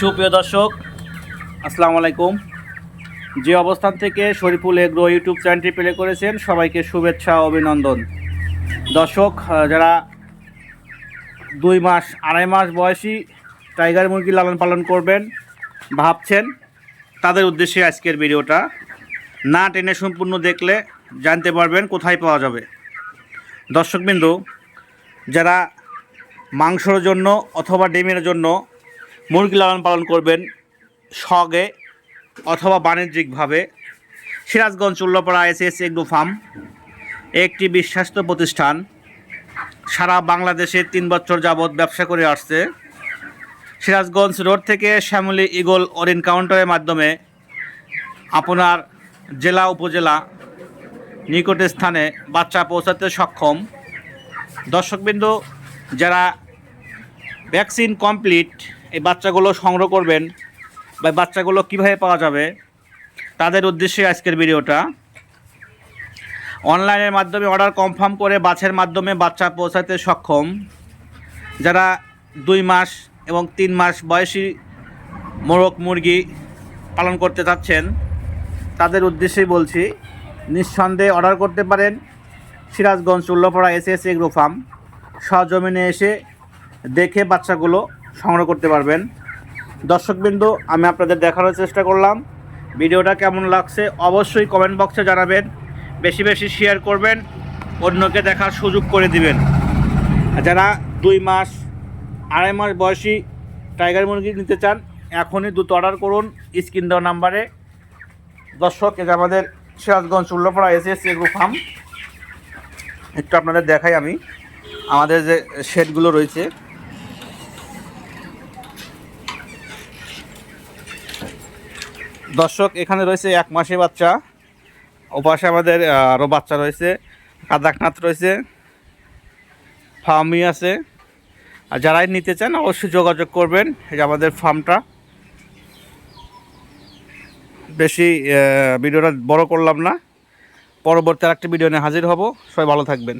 সুপ্রিয় দর্শক, আসসালামু আলাইকুম। যে অবস্থান থেকে শরীফুল এগ্রো ইউটিউব চ্যানেলটি প্লে করেছেন, সবাইকে শুভেচ্ছা, অভিনন্দন। দর্শক যারা দুই মাস, আড়াই মাস বয়সী টাইগার মুরগি লালন পালন করবেন ভাবছেন, তাদের উদ্দেশ্যে আজকের ভিডিওটা। না টেনে সম্পূর্ণ দেখলে জানতে পারবেন কোথায় পাওয়া যাবে। দর্শকবিন্দু, যারা মাংসর জন্য অথবা ডিমের জন্য মুরগি লালন পালন করবেন শখে অথবা বাণিজ্যিকভাবে। Sirajganj Ullapara S S agro farm, একটি বিশ্বাস্ত প্রতিষ্ঠান। সারা বাংলাদেশে তিন বছর যাবৎ ব্যবসা করে আসছে। সিরাজগঞ্জ রোড থেকে শ্যামলী ইগল অরিন কাউন্টারের মাধ্যমে আপনার জেলা, উপজেলা নিকটে স্থানে বাচ্চা পৌঁছাতে সক্ষম। দর্শকবৃন্দ, যারা ভ্যাকসিন কমপ্লিট এই বাচ্চাগুলো সংগ্রহ করবেন বা বাচ্চাগুলো কীভাবে পাওয়া যাবে, তাদের উদ্দেশ্যে আজকের ভিডিওটা। অনলাইনের মাধ্যমে অর্ডার কনফার্ম করে বাছের মাধ্যমে বাচ্চা পৌঁছাতে সক্ষম। যারা দুই মাস এবং তিন মাস বয়সী মোরগ মুরগি পালন করতে চাচ্ছেন, তাদের উদ্দেশ্যেই বলছি, নিঃসন্দেহে অর্ডার করতে পারেন Sirajganj Ullapara S S farm. সজমিনে এসে দেখে বাচ্চাগুলো সংগ্রহ করতে পারবেন। দর্শকবিন্দু, আমি আপনাদের দেখানোর চেষ্টা করলাম। ভিডিওটা কেমন লাগছে অবশ্যই কমেন্ট বক্সে জানাবেন। বেশি বেশি শেয়ার করবেন, অন্যকে দেখার সুযোগ করে দিবেন। যারা দুই মাস, আড়াই মাস বয়সী টাইগার মুরগি নিতে চান, এখনই দ্রুত অর্ডার করুন স্ক্রিন দেওয়া নাম্বারে। দর্শক এটা আমাদের Sirajganj Ullapara S S agro farm একটু আপনাদের দেখাই আমি। আমাদের যে শেডগুলো রয়েছে দর্শক, এখানে রয়েছে এক মাসে বাচ্চা। ওপাশে আমাদের আরও বাচ্চা রয়েছে। কাদাকনাথ রয়েছে। ফার্মই আছে। আর যারাই নিতে চান, অবশ্যই যোগাযোগ করবেন। এই যে আমাদের ফার্মটা। বেশি ভিডিওটা বড় করলাম না। পরবর্তী আরেকটি ভিডিও নিয়ে হাজির হব। সবাই ভালো থাকবেন।